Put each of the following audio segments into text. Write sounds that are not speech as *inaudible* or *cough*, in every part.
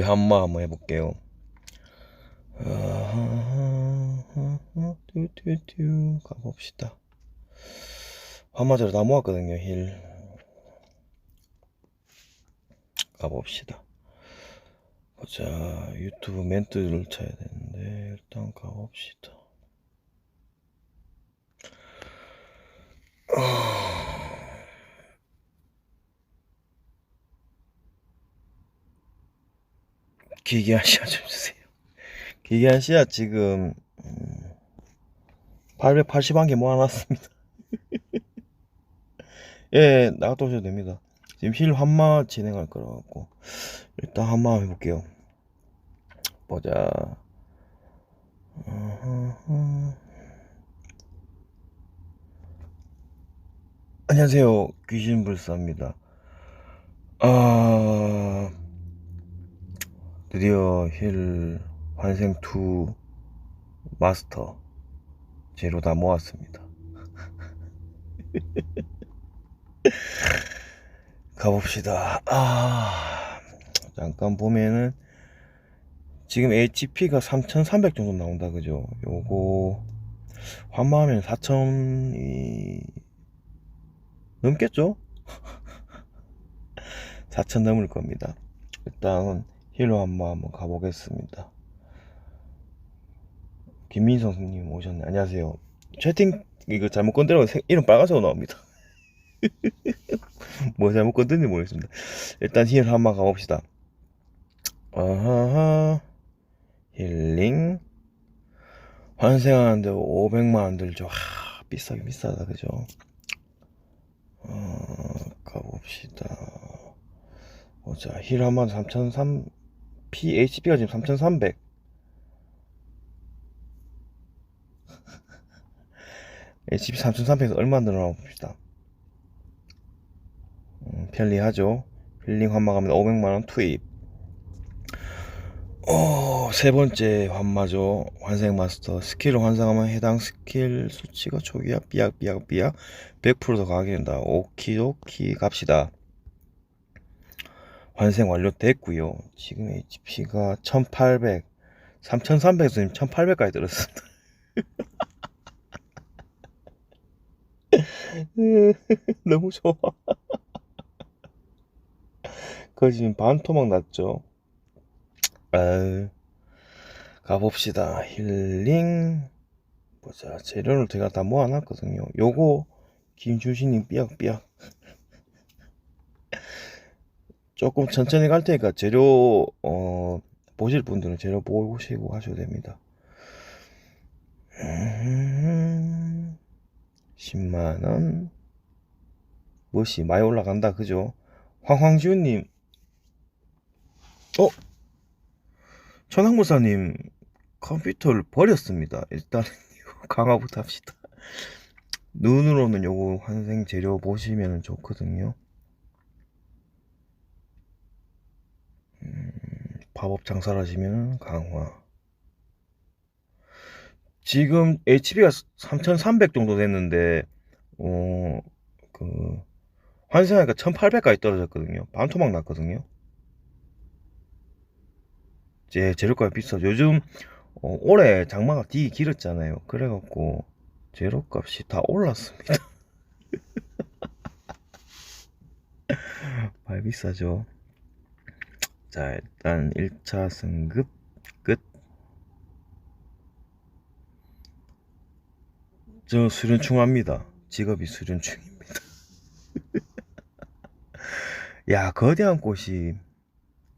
힐 한마 한번 해볼게요. 뚜뚜뚜 가봅시다. 한마디로 다 모았거든요. 힐 가봅시다. 보자 유튜브 멘트를 쳐야 되는데 일단 가봅시다. 기괴한 씨앗 좀 주세요. 기괴한 씨앗 지금 음, 880한 개 모아놨습니다. *laughs* 예, 나가도셔도 됩니다. 지금 힐 한마 진행할 거라 갖고 일단 한마 해볼게요. 보자. 안녕하세요, 귀신불사입니다. 아. 드디어 힐 환생 2 마스터 제로 다 모았습니다. *laughs* 가봅시다. 아, 잠깐 보면은 지금 HP가 3,300 정도 나온다 그죠? 요거 환마하면 4,000이 넘겠죠? *laughs* 4,000 넘을 겁니다. 일단 힐로 한번 한번 가보겠습니다. 김민성 님 오셨네. 안녕하세요. 채팅 이거 잘못 건드리면 생- 이름 빨간색으로 나옵니다. *laughs* 뭐 잘못 건드는지 모르겠습니다. 일단 힐 한번 가봅시다. 아하하 힐링 환생하는데 500만 들죠. 하, 비싸긴 비싸다 그죠? 어, 가봅시다. 보자 힐 한번 3,300 PHP가 지금 3300 HP 3300에서 얼마 늘어나 봅시다. 음, 편리하죠? 힐링 환마 가면 500만원 투입. 어, 세 번째 환마죠. 환생 마스터. 스킬을 환생하면 해당 스킬 수치가 초기화 삐약 삐약 삐약. 100%더 가게 된다. 오키도키 갑시다 환생 완료됐고요. 지금 HP가 1800, 3300에서 지금 1800까지 들었습니다. *laughs* 너무 좋아. 그 지금 반토막 났죠. 아유, 가봅시다. 힐링. 보자. 재료를 제가 다 모아놨거든요. 요거 김주신님 삐약삐약. 조금 천천히 갈 테니까 재료 어 보실 분들은 재료 보시고 하셔도 됩니다. 음, 10만원 멋이 많이 올라간다 그죠? 황황지훈님 어? 천황무사님 컴퓨터를 버렸습니다. 일단 *laughs* 강화부터 합시다. 눈으로는 요거 환생 재료 보시면 좋거든요. 밥업 장사를 하시면 강화. 지금 HP가 3,300 정도 됐는데, 어, 그, 환생하니까 1,800까지 떨어졌거든요. 반토막 났거든요. 제 재료값이 비싸죠. 요즘, 어, 올해 장마가 되게 길었잖아요. 그래갖고, 재료값이 다 올랐습니다. *laughs* 많이 비싸죠. 자, 일단 1차 승급 끝. 저 수련충합니다. 직업이 수련충입니다. *laughs* 야, 거대한 꽃이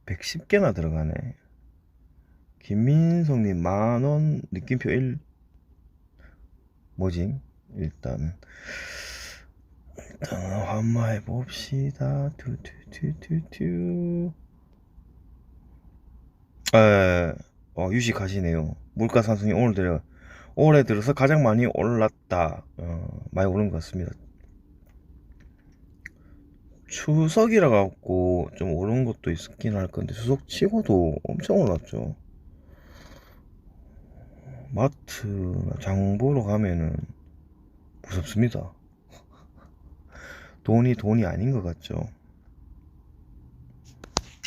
110개나 들어가네. 김민성님 만원 느낌표 1 뭐지? 일단 일단 환마해 봅시다. 투투투투투 에, 어, 유식하시네요. 물가 상승이 오늘 들어, 올해 들어서 가장 많이 올랐다. 어, 많이 오른 것 같습니다. 추석이라 갖고 좀 오른 것도 있긴 할 건데, 추석 치고도 엄청 올랐죠. 마트나 장보러 가면은 무섭습니다. 돈이 돈이 아닌 것 같죠.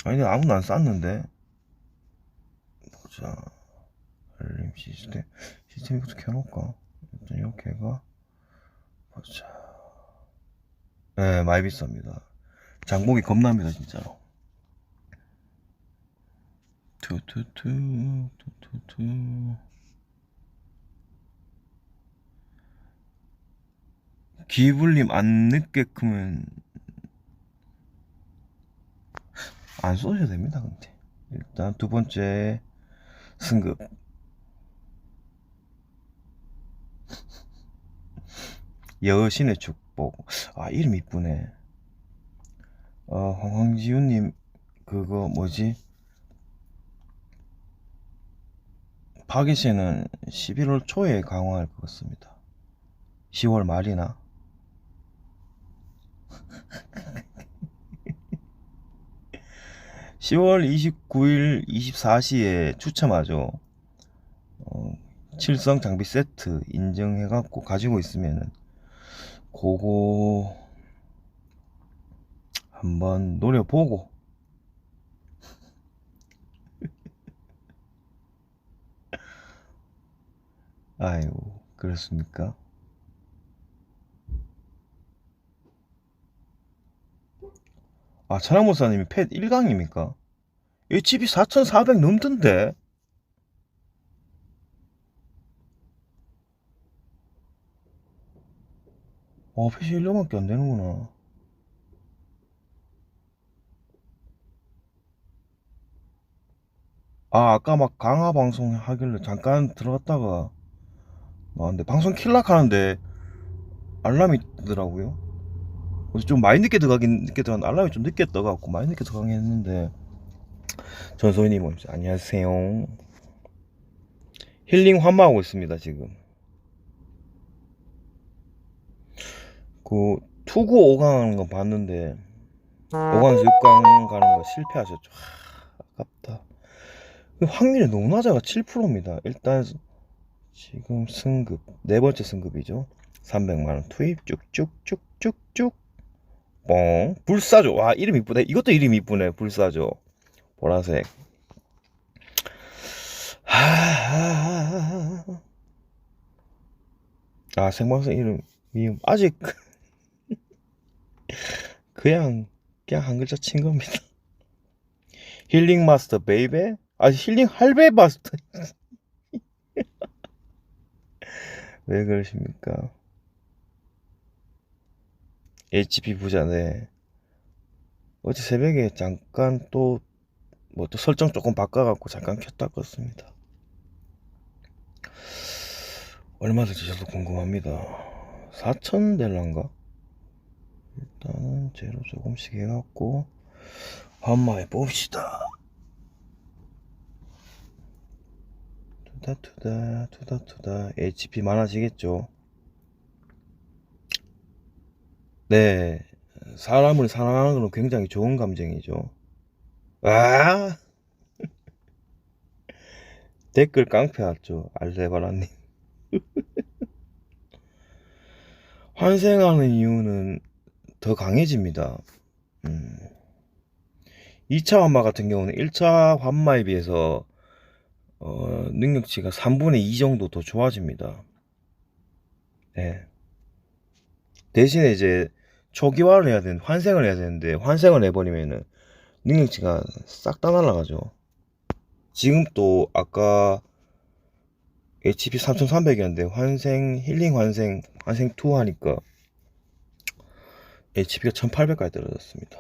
아니, 아무도 안 쌌는데. 보자. 알림 시스템. 시스템부터 켜놓을까? 일단 이렇게 해가. 보자. 네, 많이 비쌉니다. 장복이 겁납니다, 진짜로. 투투투, 투투투. 기불림 안 늦게 크면 안 쏘셔도 됩니다, 근데. 일단 두 번째 승급. 여신의 축복. 아, 이름 이쁘네. 어, 황지훈님, 그거 뭐지? 파괴세는 11월 초에 강화할 것 같습니다. 10월 말이나. *laughs* (10월 29일 24시에) 추첨하죠 어, 칠성 장비 세트 인증해갖고 가지고 있으면은 그거 한번 노려보고 *laughs* 아유 그렇습니까? 아 천황모사님이 펫 1강입니까? HP 4400 넘던데. 어 펫이 1령밖에 안 되는구나. 아 아까 막 강화 방송 하길래 잠깐 들어갔다가 나왔는데 방송 킬락 하는데 알람이 뜨더라고요 그래서 좀 많이 늦게 들어가긴 늦게 들어갔는데 알람이 좀 늦게 떠갖고 많이 늦게 들어가긴 했는데 전소희님 오십시오. 안녕하세요. 힐링 환마하고 있습니다 지금. 그 투구 5강 하는 거 봤는데 5강에서 6강 가는 거 실패하셨죠. 하, 아깝다. 확률이 너무 낮아가 7%입니다. 일단 지금 승급 네 번째 승급이죠. 300만원 투입. 쭉쭉쭉쭉쭉 뻥 불사조. 와 이름 이쁘다. 이것도 이름 이쁘네. 불사조. 보라색. 하하하하. 아 생방송 이름 미음 아직 *laughs* 그냥 그냥 한 글자 친 겁니다. 힐링 마스터 베이베? 아 힐링 할배 마스터. *laughs* 왜 그러십니까 HP 부자네. 어제 새벽에 잠깐 또 뭐 또 설정 조금 바꿔갖고 잠깐 켰다 껐습니다. 얼마 들지 저도 궁금합니다. 4천 될란가? 일단은 제로 조금씩 해갖고 한마에 봅시다. 투다 투다 투다 투다. HP 많아지겠죠 네 사람을 사랑하는 건 굉장히 좋은 감정이죠 아 *laughs* 댓글 깡패 왔죠 알레바라님 *laughs* 환생하는 이유는 더 강해집니다 음. 2차 환마 같은 경우는 1차 환마에 비해서 어, 능력치가 3분의 2 정도 더 좋아집니다. 네. 대신에 이제 초기화를 해야 되는 환생을 해야 되는데 환생을 해버리면은 능력치가 싹 다 날아가죠. 지금 또 아까 HP 3300이었는데 환생 힐링 환생 환생 2 하니까 HP가 1800까지 떨어졌습니다.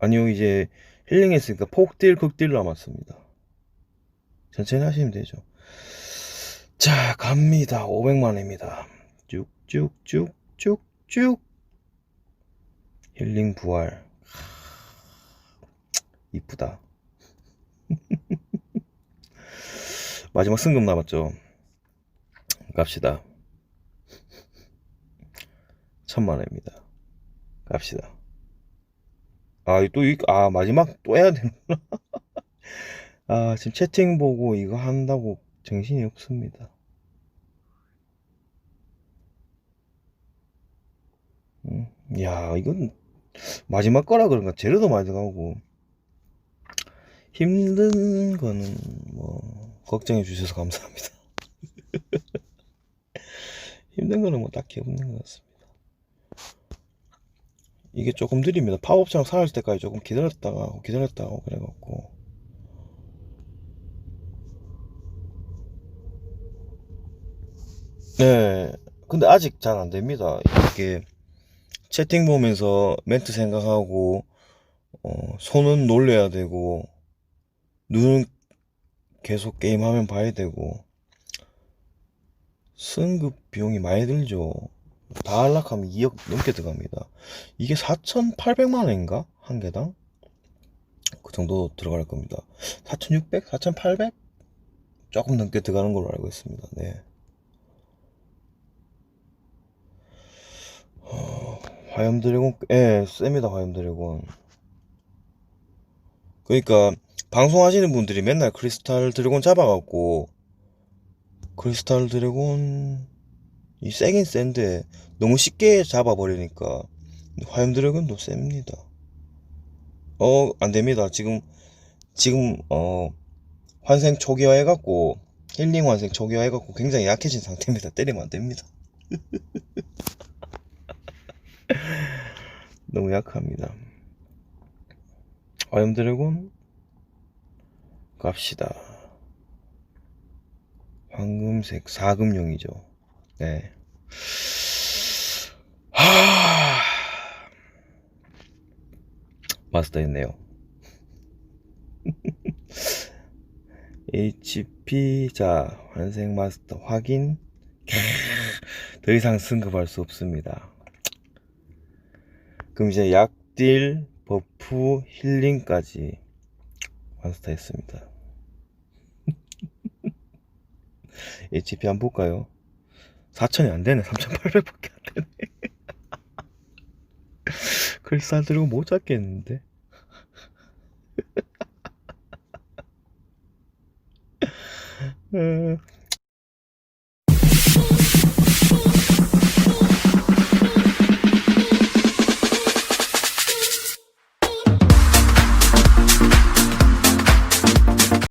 아니요 이제 힐링했으니까 폭딜 극딜 남았습니다. 천천히 하시면 되죠. 자 갑니다. 500만원입니다. 쭉쭉쭉쭉쭉 힐링 부활 이쁘다. *laughs* 마지막 승급 남았죠. 갑시다. 천만원입니다. 갑시다. 아, 또, 이, 아, 마지막 또 해야 되는구나. *laughs* 아, 지금 채팅 보고 이거 한다고 정신이 없습니다. 음, 야, 이건 마지막 거라 그런가? 재료도 많이 들어가고. 힘든 거는 뭐 걱정해 주셔서 감사합니다. *laughs* 힘든 거는 뭐 딱히 없는 것 같습니다. 이게 조금 느립니다. 파워업처럼 사라질 때까지 조금 기다렸다가 기다렸다가 그래갖고 네 근데 아직 잘 안 됩니다. 이게 채팅 보면서 멘트 생각하고 어, 손은 놀려야 되고 눈은 계속 게임하면 봐야 되고 승급 비용이 많이 들죠. 다 할락하면 2억 넘게 들어갑니다. 이게 4,800만 원인가? 한 개당? 그 정도 들어갈 겁니다. 4,600? 4,800? 조금 넘게 들어가는 걸로 알고 있습니다. 네. 화염 드래곤, 예, 셉니다, 화염 드래곤. 그러니까, 방송하시는 분들이 맨날 크리스탈 드래곤 잡아갖고, 크리스탈 드래곤, 이 세긴 센데, 너무 쉽게 잡아버리니까, 화염 드래곤도 셉니다. 어, 안 됩니다. 지금, 지금, 어, 환생 초기화 해갖고, 힐링 환생 초기화 해갖고 굉장히 약해진 상태입니다. 때리면 안 됩니다. *laughs* 너무 약합니다. 화염 드래곤, 갑시다. 황금색 4금용이죠. 네. 하... 마스터 했네요. HP *laughs* 자 환생 마스터 확인 *laughs* 더 이상 승급할 수 없습니다. 그럼 이제 약 딜 버프 힐링까지 마스터 했습니다. HP *laughs* 한번 볼까요? 4천이 안 되네. 3,800밖에 안 되네. *laughs* 크리스탈 들고 못 잡겠는데. 에, *laughs*